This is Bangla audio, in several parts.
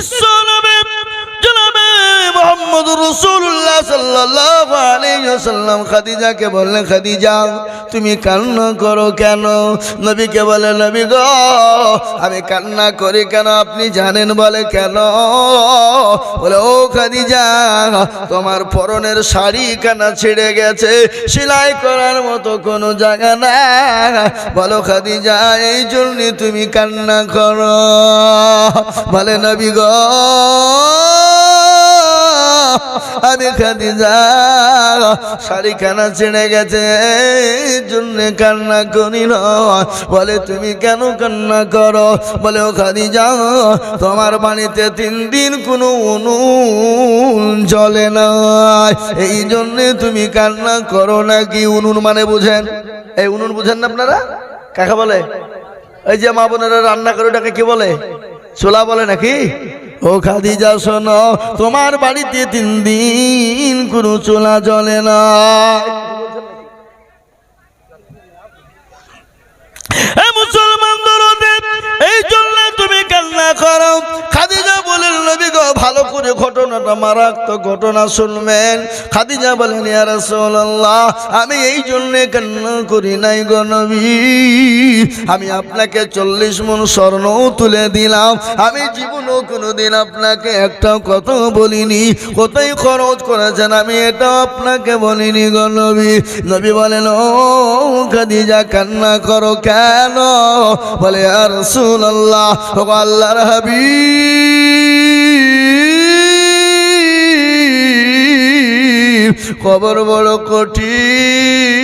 বিশ্ব নবী জনাবে মোহাম্মদ রসুল্লাহ। তুমি কান্না করো কেন? নবীকে বলে নবী গো, আমি কান্না করি কেন? আপনি জানেন বলে কেন? বলে, ও খাদিজা, তোমার পরনের শাড়ি কানা ছিঁড়ে গেছে, সেলাই করার মতো কোনো জায়গা না বলো, খাদিজা, এই জন্য তুমি কান্না করো। বলে, নবী গো আমি খাদিজা শাড়ি খানা ছেড়ে গেছে এই জন্য কান্না করি না। বলে, তুমি কেন কান্না করো? বলে ও খাদিজা তোমার বাড়িতে তিন দিন কোনো উনুন চলে না। এই জন্যে তুমি কান্না করো নাকি উনুন মানে বুঝেন? এই উনুন বুঝেন না আপনারা? কাকে বলে? এই যে মা বোনেরা রান্না করে ওটাকে কি বলে? চোলা বলে নাকি? ও খাদিজা, শোনো, তোমার বাড়িতে তিন দিন কোনো চোলা জলে না। মুসলমান এই জন্য তুমি কান্না করো। ভালো করে ঘটনাটা মারাত্মক ঘটনা শুনবেন। খাদিজা বলেন আমি এই জন্য কান্না করি নাই গো আমি আপনাকে চল্লিশ মন স্বর্ণ তুলে দিলাম। আমি জীবনও কোনোদিন আপনাকে একটা কথা বলিনি। কোথায় খরচ করেছেন আমি এটা আপনাকে বলিনি গো নবী। বলেন, ও খাদিজা, কান্না করো কেন? বলে আর সুন আল্লাহ আল্লাহর খবর বড় কঠিন,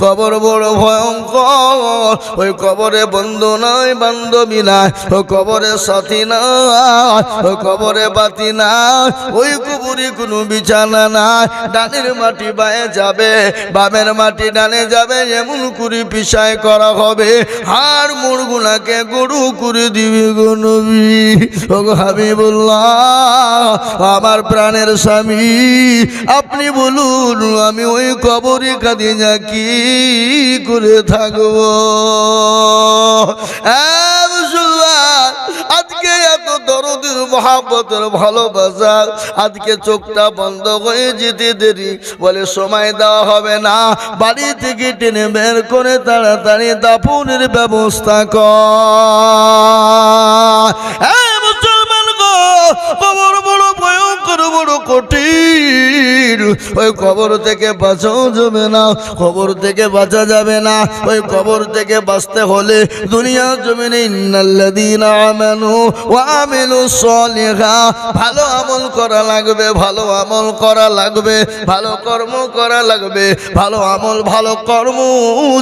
খবর বড় ভয়ঙ্কর। ওই কবরে বন্ধু নয় বান্ধবী নাই, ওই কবরে সাথী নাই, ওই কবরে বাতি নাই, ওই কুবুরি কোনো বিছানা নাই। ডানের মাটি বায়ে যাবে, বামের মাটি ডানে যাবে, এমন করে পিসায় করা হবে। আর মুরগুনাকে গরু করে দিবি গো ও গো হাবিবুল্লাহ, আমার প্রাণের স্বামী আপনি বলুন, আমি ওই কবরে কাঁদি যা কি করে থাকব? আজকে এত দরদের মহাব্বতের ভালোবাসা, আজকে চোখটা বন্ধ হয়ে যেতে দেরি। বলে, সময় দেওয়া হবে না, বাড়ি থেকে টেনে বের করে তাড়াতাড়ি দাফনের ব্যবস্থা কর। মুসলমান গো বড় কঠিন। ওই কবর থেকে বাঁচাও যাবে না, কবর থেকে বাঁচা যাবে না। ওই কবর থেকে বাঁচতে হলে দুনিয়া জমিনে সলিহা। ভালো আমল করা লাগবে, ভালো আমল করা লাগবে, ভালো কর্ম করা লাগবে। ভালো আমল, ভালো কর্ম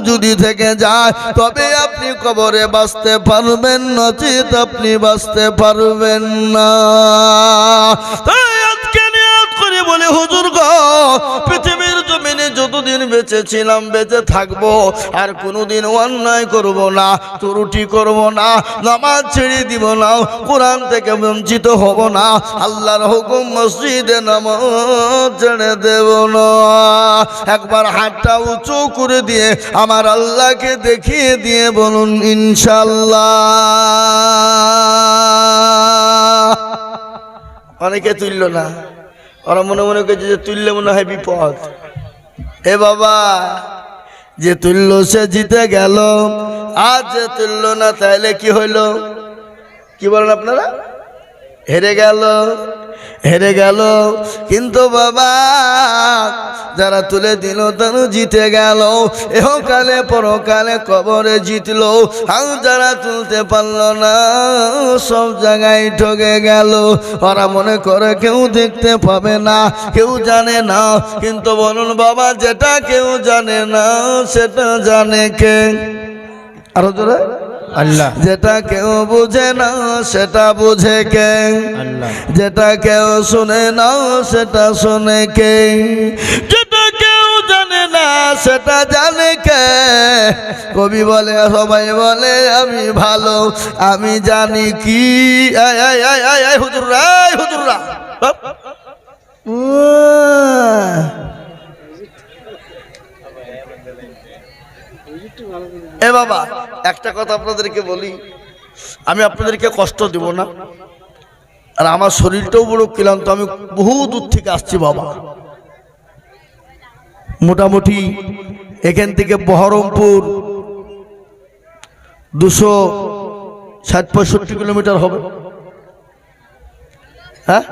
যদি থেকে যায়, তবে আপনি কবরে বাঁচতে পারবেন নচিত আপনি বাঁচতে পারবেন না। বলে, হুজুর গো, পৃথিবীর জমিনে যতদিন বেঁচে ছিলাম, বেঁচে থাকব, আর কোনোদিন অন্যায় করব না, ত্রুটি করব না, নামাজ ছেড়ে দিব না, কোরআন থেকে বঞ্চিত হব না, আল্লাহর হুকুম মসজিদে নামাজ ছেড়ে দেব না। একবার হাতটা উঁচু করে দিয়ে আমার আল্লাহকে দেখিয়ে দিয়ে বলুন ইনশাল্লাহ অনেকে তুলল না। ওরা মনে মনে করছে যে তুললে মনে হয় বিপদ। এ বাবা, যে তুলল সে জিতে গেল আজ যে তুলল না তাইলে কি হইল? কি বলেন আপনারা? হেরে গেল। হেরে গেল। কিন্তু বাবা, যারা তুলে দিল তারা জিতে গেল। এহকালে পরকালে কবরে জিতলো। আর যারা তুলতে পারল না, সব জায়গায় ঠকে গেল। ওরা মনে করে কেউ দেখতে পাবে না, কেউ জানে না। কিন্তু বলুন বাবা, যেটা কেউ জানে না, সেটা জানে কে? আরও জোরে। আল্লাহ। যেটা কেউ বুঝে না সেটা বুঝে কে? আল্লাহ। যেটা কেউ শুনে না সেটা শুনে কে? যেটা কেউ জানে না সেটা জানে কে? কবি বলে সবাই বলে আমি ভালো আমি জানি কি। আয় আয় আয় আয় হুজুররা হুজুররা। বাপ। এ বাবা, একটা কথা আপনাদেরকে বলি। আমি আপনাদেরকে কষ্ট দিব না। আর আমার শরীরটাও বড় ক্লান্ত। আমি বহু দূর থেকে আসছি বাবা। মোটামুটি এখান থেকে বহরমপুর দুশো ষাট পঁয়ষট্টি কিলোমিটার হবে। হ্যাঁ?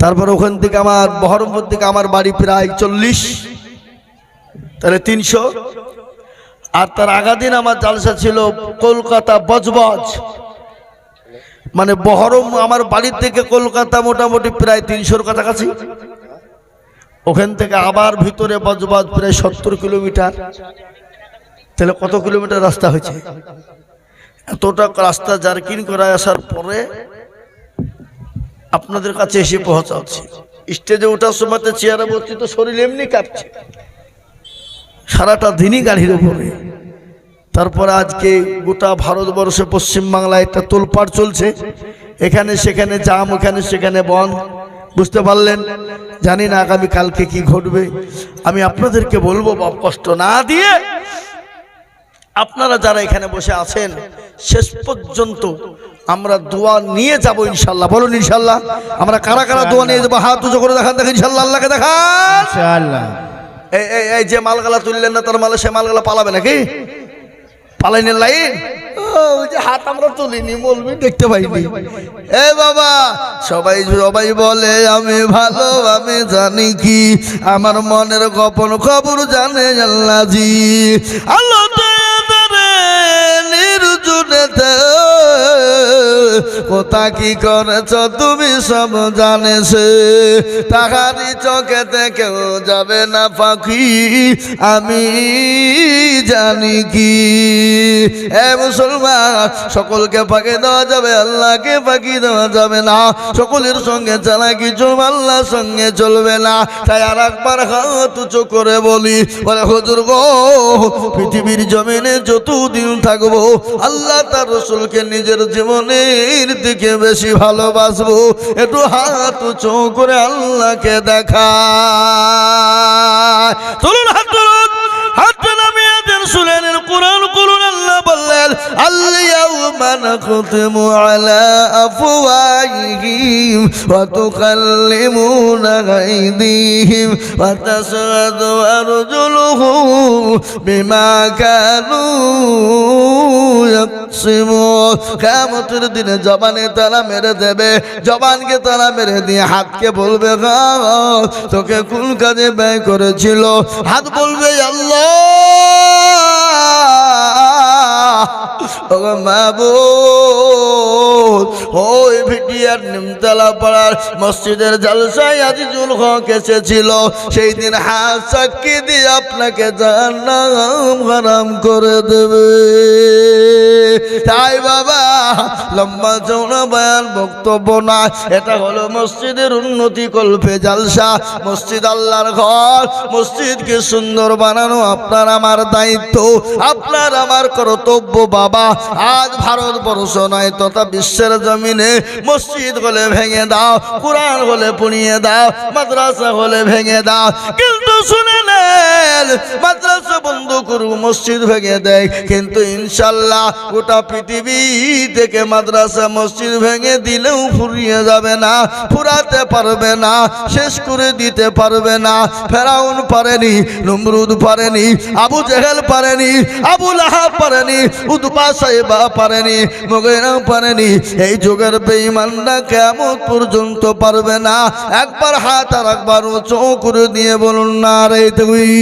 তারপর ওখান থেকে আমার, বহরমপুর থেকে আমার বাড়ি প্রায় চল্লিশ। তাহলে তিনশো। আর তার আগা দিন আমার জালসা ছিল কলকাতা বজবজ। মানে বহরম আমার বাড়ির থেকে কলকাতা মোটামুটি প্রায় তিনশোর কাছাকাছি। ওখান থেকে আবার ভিতরে বজবজ প্রায় সত্তর কিলোমিটার। তাহলে কত কিলোমিটার রাস্তা হয়েছে? এতটা রাস্তা জার্কিন করে আসার পরে আপনাদের কাছে এসে পৌঁছাচ্ছি। স্টেজে ওঠার সময় চেয়ারে বসছি তো শরীর এমনি কাঁপছে। সারাটা দিনই গাড়ির উপরে। তারপর আজকে গোটা ভারতবর্ষে পশ্চিমবাংলায় একটা তোলপাড় চলছে। এখানে সেখানে জাম, ওখানে সেখানে বন। বুঝতে পারলেন? জানি না আগামী কালকে কি ঘটবে। আমি আপনাদেরকে বলব, বাপ, কষ্ট না দিয়ে আপনারা যারা এখানে বসে আছেন, শেষ পর্যন্ত আমরা দোয়া নিয়ে যাব ইনশাল্লাহ। বলুন ইনশাল্লাহ, আমরা কারা কারা দোয়া নিয়ে যাব? হাত উঁচু করে দেখান দেখেন ইনশাল্লাহ, আল্লাহকে দেখান। এই যে মালগালা তুললেন না, তার মালে সে মালগালা পালাবে নাকি? পালাইনের লাইন? হাত আমরা তুলিনি, বলবি, দেখতে পাইনি। এ বাবা, সবাই সবাই বলে, আমি ভালো, আমি জানি কি, আমার মনের গোপন খবর জানে আল্লাহজি। আল্লাহ কোথা কি করেছ তুমি সব জানেছে তাহারি চোখেতে কেউ যাবে না পাখি, আমি জানি কি। এ মুসলমান, সকলকে ফাঁকি দেওয়া যাবে, আল্লাহকে ফাঁকি দেওয়া যাবে না। সকলের সঙ্গে চালাকি চলবে আল্লাহর সঙ্গে চলবে না। তাই আর একবার হাত উঁচু করে বলি বলে হুজুর গো, পৃথিবীর জমিনে যতদিন থাকব, আল্লাহ তার রসুলকে নিজের জীবনের দিকে বেশি ভালোবাসবো। একটু হাত উঁচু করে আল্লাহকে দেখা চলুন হাত তুলুন। হাত নামিয়ে দেন শুনেন কোরআন করুন আল্লাহ বললেন আল্লাহ নাখতিমু আলা আফওয়াহিহিম ওয়া তুকাল্লিমুনা আইদিহিম ওয়া তাশহাদু আরজুলুহুম বিমা কানু ইয়াকসিমুন কিয়ামতের দিনে জবানে তারা মেরে দেবে, জবানকে তারা মেরে দিয়ে হাতকে বলবে তোকে কোন কাজে ব্যয় করেছিল? হাত বলবে, আল্লাহ! ওই সাক্ষী দিয়ে আপনাকে করে দেবে। তাই বাবা, লম্বা চৌড়া বয়ান বক্তব্য না এটা হলো মসজিদের উন্নতি কল্পে জালসা। মসজিদ আল্লাহর ঘর, মসজিদকে সুন্দর বানানো আপনার আমার দায়িত্ব, আপনার আমার কর্তব্য বাবা। আজ ভারতবর্ষ নয়, তথা বিশ্বের জমিনে মসজিদ হলে ভেঙে দাও, কোরআন হলে পুড়িয়ে দাও, মাদ্রাসা হলে ভেঙে দাও। কিন্তু শুনে নেন, মাদ্রাসা বন্ধ করু মসজিদ ভেঙে দেয়। কিন্তু ইনশাল্লাহ গোটা পৃথিবী থেকে মাদ্রাসা, মসজিদ ভেঙে দিলেও ফুরিয়ে যাবে না, ফুরাতে পারবে না, শেষ করে দিতে পারবে না। ফেরাউন পারেনি, নমরুদ পারেনি, আবু জেহেল পারেনি, আবু লাহাব পারেনি উদ্বা সাহেবা পারেনি মোগেরাও পারেনি, এই যুগের বেঈমানরা কেমন পর্যন্ত পারবে না। একবার হাত আর একবার করে দিয়ে বলুন না রে তুই।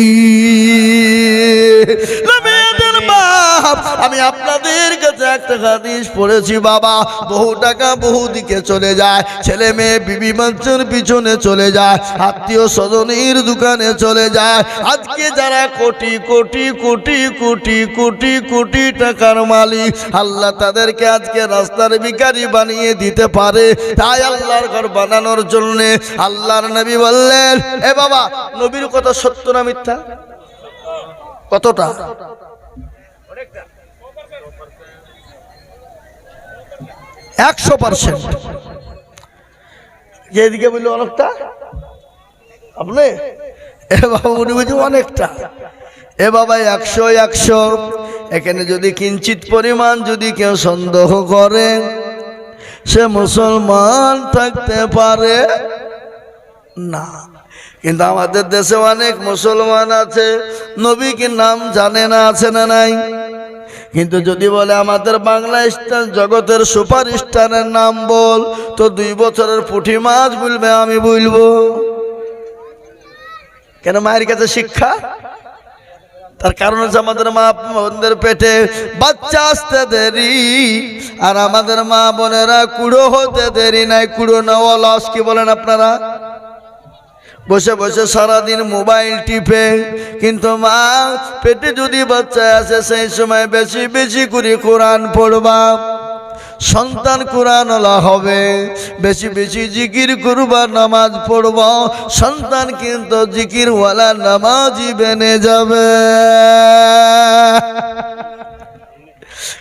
আমি আপনাদের কাছে একটা হাদিস পড়েছি, বাবা। বহু টাকা বহু দিকে চলে যায়। ছেলে মেয়ে বিবি বাচ্চার পিছনে চলে যায়, আত্মীয় স্বজনের দোকানে চলে যায়। আজকে যারা কোটি কোটি কোটি কোটি কোটি কোটি টাকার মালিক, আল্লাহ তাদেরকে আজকে রাস্তার ভিকারি বানিয়ে দিতে পারে। তাই আল্লাহর ঘর বানানোর জন্য আল্লাহর নবী বললেন, এ বাবা, নবীর কথা সত্য না মিথ্যা? কতটা? একশো পার্সেন্ট। যেদিকে বলল অনেকটা? আপনি? এ বাবা উনি বলছে অনেকটা। এ বাবা একশো একশো। এখানে যদি কিঞ্চিত পরিমাণ যদি কেউ সন্দেহ করে সে মুসলমান থাকতে পারে না। কিন্তু আমাদের দেশে অনেক মুসলমান আছে নবী কি নাম জানে না আছে না নাই। কিন্তু যদি বলে আমাদের বাংলা স্টার জগতের সুপার স্টারের নাম বল, তো দুই বছরের পুঁটি মাছ বলবে, আমি বলব। কেন মায়ের কাছে শিক্ষা? তার কারণ হচ্ছে আমাদের মা বোনদের পেটে বাচ্চা আসতে দেরি, আর আমাদের মা বোনেরা কুড়ো হতে দেরি, নাই কুড়ো নেওয়া লস, কি বলেন আপনারা? বসে বসে সারাদিন মোবাইল টিপে। কিন্তু মা, পেটে যদি বাচ্চা আছে, সেই সময় বেশি বেশি করে কোরআন পড়বা। সন্তান কোরআনলা হবে, বেশি বেশি জিকির করবা, নামাজ পড়ব। সন্তান কিন্তু জিকিরওয়ালা নামাজই বেনে যাবে।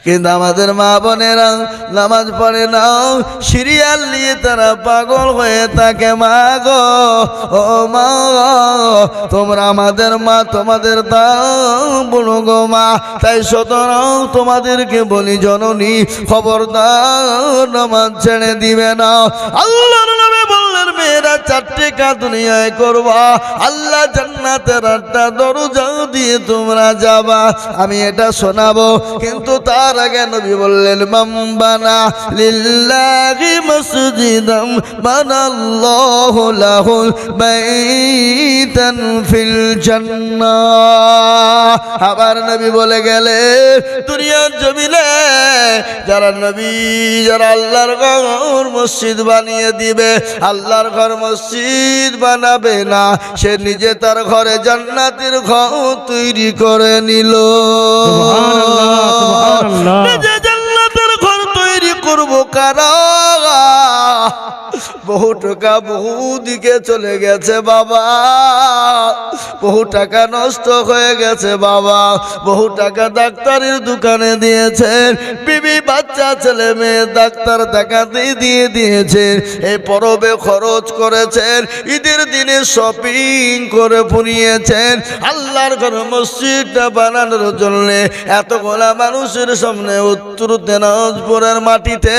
কিন্তু আমাদের মা বোনেরা নামাজ পড়ে নাও সিরিয়াল নিয়ে তারা পাগল হয়ে থাকে, মা গো, ও মা তোমরা আমাদের মা, তোমাদের দাম বুড়ো গো মা। তাই সুতরাং তোমাদেরকে বলি, জননী, খবরদার, নামাজ ছেড়ে দিবে না। বললেন মেয়েরা চারটে কা দুনিয়ায় করবা। আল্লাহ জান্নাতের আটটা দরজা দিয়ে তোমরা যাবা। আমি এটা শোনাবো। কিন্তু তার আগে নবী বললেন, মাম্বানা লিল্লাহি মসজিদাম বানাল্লাহু লাহুল বাইতান ফিল জান্নাহ। আবার নবী বলে গেলে, দুনিয়ার জমিনে যারা নবী, যারা আল্লাহর ঘর মসজিদ বানিয়ে দিবে, আল্লাহর ঘর মসজিদ বানাবে না সে নিজে তার ঘরে জান্নাতের ঘর তৈরি করে নিল। নিজে জান্নাতের ঘর তৈরি করব কারা বহু টাকা বহু দিকে চলে গেছে বাবা। বহু টাকা নষ্ট হয়ে গেছে বাবা। বহু টাকা ডাক্তারের দোকানে দিয়েছেন। বিবি বাচ্চা, ছেলে মেয়ে ডাক্তার দেখাতে দিয়ে দিয়েছেন। এই পরবে খরচ করেছেন। ঈদের দিনে শপিং করে পুনিয়েছেন আল্লাহর ঘর মসজিদটা বানানোর জন্য এত গোলা মানুষের সামনে উত্তর দিনাজপুরের মাটিতে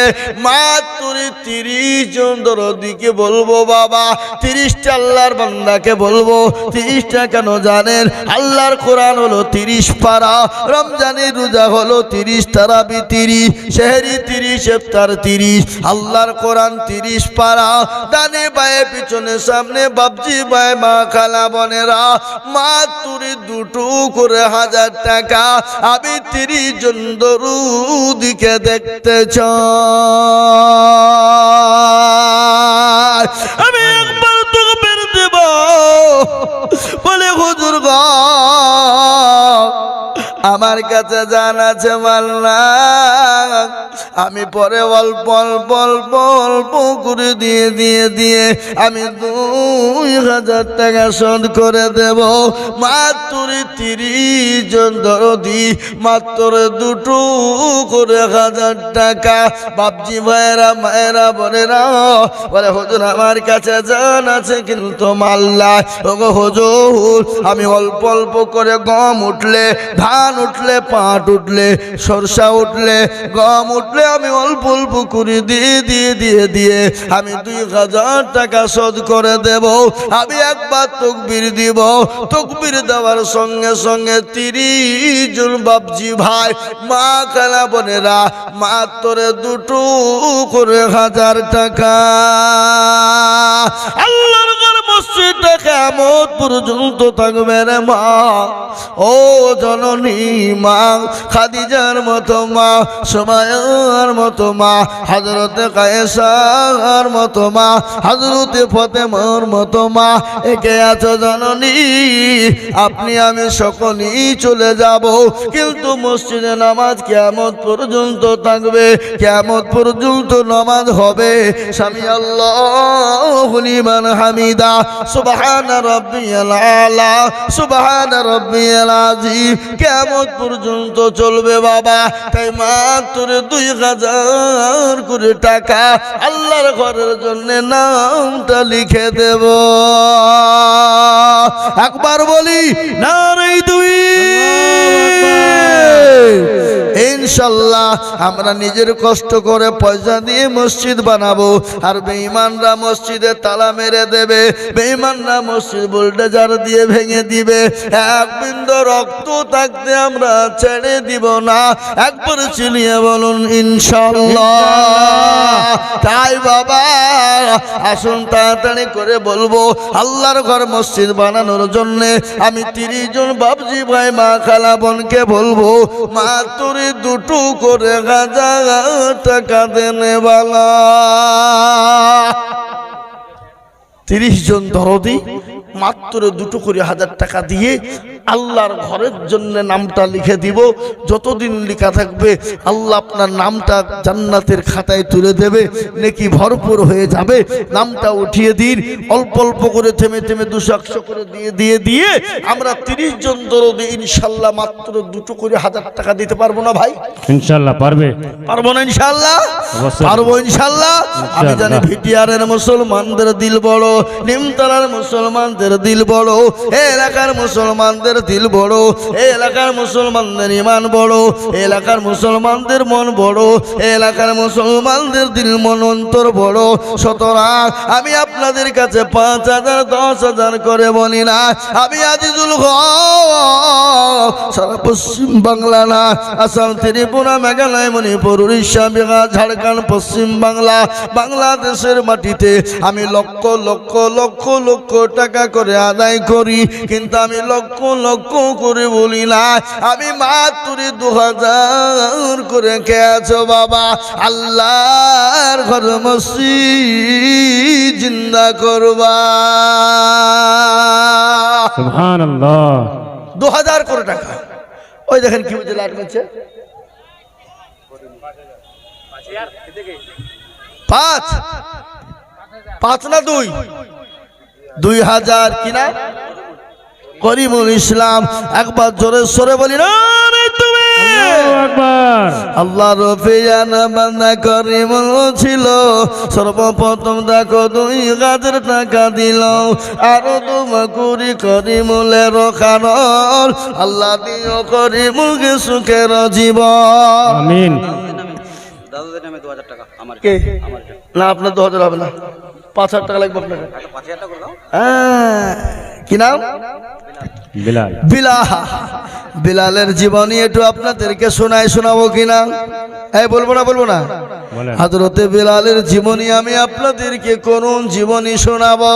মাত্র তিরিশ জন দরদিকে বলব, বাবা, তিরিশটা আল্লাহর বান্দাকে বলব, তিরিশটা কেন জানেন? আল্লাহর কোরআন হলো তিরিশ পারা, রমজানের রোজা হলো তিরিশ তারাবি তিরিশ শেহরি তিরিশ, ইফতার তিরিশ, আল্লাহর কোরআন তিরিশ পারা, ডানে বায়ে, পিছনে সামনে বাবজি বায়ে, মা, খালা, বোনেরা, মা, তুরি দুটো করে হাজার টাকা, আমি তিরিশ জন দরুদিকে দেখতে চাই। আমার কাছে জান আছে মাল্লা। আমি পরে অল্প অল্প অল্প অল্প করে দিয়ে দিয়ে দিয়ে আমি দুই হাজার টাকা শোধ করে দেব। মাত্র তিরিশ জন দরদি, মাত্র দুটো করে হাজার টাকা। বাপজি ভাইয়েরা, মায়েরা, বোনেরা, বলে, হজুর আমার কাছে জান আছে কিন্তু মাল্লা। ওগো হুজুর, আমি অল্প অল্প করে গম উঠলে, ধান উঠলে, পাট উঠলে, সরষা উঠলে, গম উঠলে আমি অল্প অল্প করে দিয়ে দিয়ে দিয়ে দিয়ে আমি দুই হাজার টাকা শোধ করে দেব। আমি একবার তকবির দিব। তকবির দেওয়ার সঙ্গে সঙ্গে তিরিশ জন বাপজি ভাই, মা খেলা বোনেরা মাত্র দুটো করে হাজার টাকা। আল্লাহর মসজিদটা কেমন পর্যন্ত থাকবে রে মা। ও জননী মা, খাদিজার মতো মা সময়ের মতো মা হজরতে কায়েসার মতো মা হজরতে ফতেমার মতো মা। একে আছো জননী, আপনি আমি সকলেই চলে যাব। কিন্তু মসজিদে নামাজ কেমন পর্যন্ত থাকবে কেমন পর্যন্ত নামাজ হবে। স্বামী আল্লাহ হামিদা। সুবহান রাব্বিয়াল আলা, সুবহান রাব্বিয়াল আজিম কেমন পর্যন্ত চলবে বাবা? তাই মাত্র দুই হাজার করে টাকা আল্লাহর ঘরের জন্য নামটা লিখে দেব। একবার বলি না রে দুই। ইনশাল্লাহ আমরা নিজের কষ্ট করে পয়সা দিয়ে মসজিদ বানাবো, আর বেঈমানরা মসজিদে তালা মেরে দেবে। বেঈমানরা মসজিদ বুলডোজার দিয়ে ভেঙে দিবে। এক বিন্দু রক্ত থাকতে আমরা ছেড়ে দিব না। একবার চিলিয়ে বলুন ইনশাল্লাহ তাই বাবা, আসুন তাড়াতাড়ি করে বলব, আল্লাহর ঘর মসজিদ বানানোর জন্যে আমি তিরিশ জন বাবজি ভাই, মা খালা বোনকে বলব, মা তোরে দুটো করে হাজার টাকা দেনে বালা। তিরিশ জন দরদি মাত্র দুটো করে হাজার টাকা দিয়ে আল্লাহর ঘরের জন্য নামটা লিখে দিব। যতদিন লেখা থাকবে আল্লাহ আপনার নামটা জান্নাতের খাতায় তুলে দেবে। নাকি ভরপুর হয়ে যাবে। নামটা উঠিয়ে দিন। অল্প অল্প করে থেমে থেমে দুশো একশো করে দিয়ে দিয়ে দিয়ে আমরা তিরিশ জন দরদি ইনশাল্লাহ মাত্র দুটো করে হাজার টাকা দিতে পারব না ভাই? ইনশাল্লাহ পারবে। পারব না ইনশাল্লাহ। পারব ইনশাল্লাহ? আমি জানি। ভিটিআরের মুসলমানদের দিল বড় নিমতলার মুসলমানদের দিল বড়, এ এলাকার মুসলমানদের দিল বড়, এ এলাকার মুসলমানদের ইমান বড়, এ এলাকার মুসলমানদের মন বড়, এ এলাকার মুসলমানদের দিল মন অন্তর বড়। সুতরাং আমি আপনাদের কাছে পাঁচ হাজার, দশ হাজার করে বলি না, আমি আজিজুল সারা পশ্চিম বাংলা না, আসাম ত্রিপুরা, মেঘালয়, মণিপুর, উড়িষ্যা, বিহার, ঝাড়খণ্ড, পশ্চিম বাংলা, বাংলাদেশের মাটিতে আমি লক্ষ লক্ষ লক্ষ লক্ষ টাকা করে আদায় করি কিন্তু আমি লক্ষ লক্ষ করে বলি না আমি মাত্র দু হাজার করে কে আছো বাবা? আল্লাহর ঘর মসজিদ জিন্দা করবা। দু হাজার করে টাকা। ওই দেখেন কি বুঝে মারছে পাঁচ। পাঁচ না দুই? দুই হাজার কিনা? করিমুল ইসলাম একবার জোরে সরে বলি না তুমি! আল্লাহু রফিয়ানা বান্দা করিমুল ছিল সর্বপ্রথম দেখো দুই হাজার টাকা দিল আরও তোমা কুড়ি করিমুলের কারণ আল্লাহ দিও করিমুলকে সুখের জীবন। আমিন। দাদাদের নামে দু হাজার টাকা আমার কে? আমার না আপনার দু হাজার হবে না। পাঁচ হাজার টাকা লাগবে আপনাকে। দাও। হ্যাঁ, কি নাম? বিলাল। বিলাল। বিলালের জীবনী একটু আপনাদেরকে শোনায় শোনাবো কিনা এই বলব না বলব না? হাজরতে বিলালের জীবনী আমি আপনাদেরকে করুন জীবনী শোনাবো।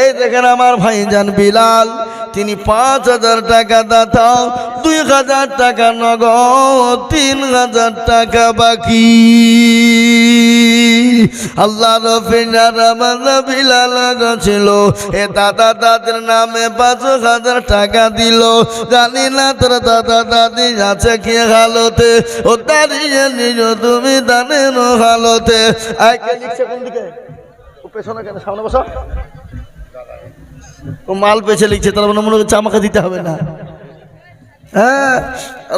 এই দেখেন আমার ভাইজান বিলাল তিনি পাঁচ হাজার টাকা দাতা দুই হাজার টাকা নগদ, তিন হাজার টাকা বাকি। আল্লাহ ছিল। এ দাদা দাদির নামে পাঁচ হাজার টাকা দিল। জানি না তোর দাদা দাদি আছে কি হালতে, ও দাঁড়িয়ে নিজ তুমি দানের হালতে। পেছনে কেন? সামনে বসো। ও মাল পেছে লিখছে তার মনে মনে হচ্ছে আমাকে দিতে হবে না।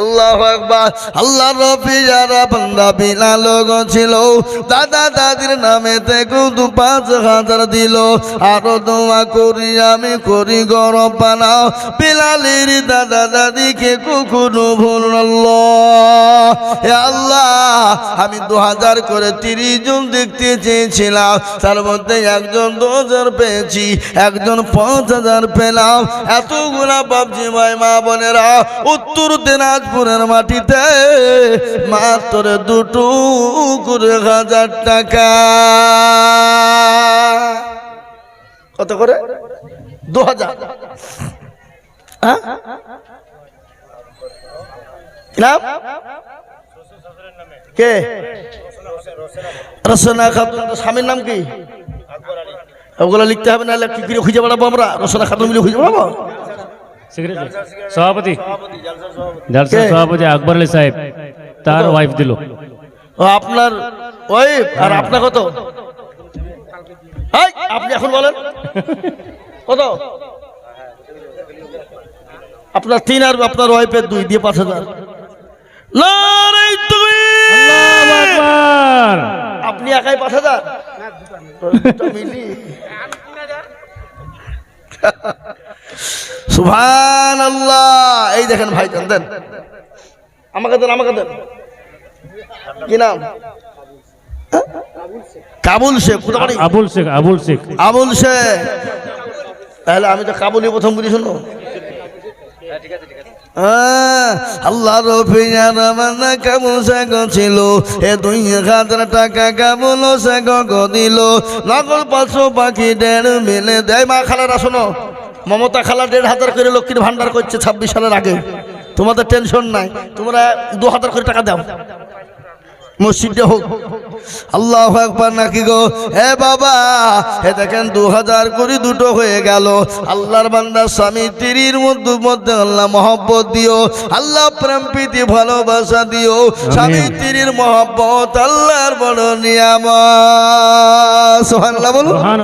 আল্লাহ একবার আল্লাহ বিলাল ছিল। দাদা দাদির নামে কিন্তু পাঁচ হাজার করি, আমি করি গরম বিলালির দাদা দাদিকে আল্লাহ, আমি দু হাজার করে তিরিশ জন দেখতে চেয়েছিলাম। তার মধ্যে একজন দু হাজার পেয়েছি, একজন পাঁচ হাজার পেলাম। এতগুলা বাবজি ভাই, মা বোনেরা উত্তর দিনাজপুরের মাটিতে মাত্র দুটো করে হাজার টাকা। কত করে? দু হাজার। নাম? কে? রসনা খাতুন। তো স্বামীর নাম কি? ওগুলো লিখতে হবে না কি খুঁজে বেড়াবো আমরা? রসনা খাতুন মিলে খুঁজে বেড়াবো? সভাপতি। জালসা সভাপতি। আকবর আলী সাহেব তার ওয়াইফ দিল। ও আপনার ওয়াইফ আর আপনার কত? এই, আপনি এখন বলেন। কত? আপনার তিন আর আপনার ওয়াইফের দুই দিয়ে পাঁচ হাজার। আপনি একাই পাঁচ হাজার। সুভান আল্লাহ এই দেখেন ভাই দেন আমাকে দেন আমাকে দেন। কি নাম? কাবুল শেখ আবুল শেখ আবুল শেখ। আবুল শেখ। তাহলে আমি তো কাবুলি প্রথম বুঝি শুনো হ্যাঁ আল্লাহ রফিয়া রামানা কাবুল শেখ ছিল। এ দুই হাজার টাকা কাবুল শেখ দিল নগল পাঁচশো পাখি দেড় মিলে দেয়। মা খালারা শোনো। মমতা খালা দেড় হাজার করে লক্ষ্মীর ভান্ডার করছে ছাব্বিশ সালের আগে। তোমাদের টেনশন নাই তোমরা দু হাজার করে টাকা দাও। মসজিদে হোক। আল্লাহ একবার নাকি গো? হে বাবা হে দেখেন দু হাজার করে দুটো হয়ে গেল। আল্লাহর বান্দা স্বামী তিরির মধ্যে মধ্যে আল্লাহ মহব্বত দিও আল্লাহ প্রেম প্রীতি ভালোবাসা দিও। স্বামী তিরির মহব্বত আল্লাহর বড় নিয়ামত। সোহান বলো মহান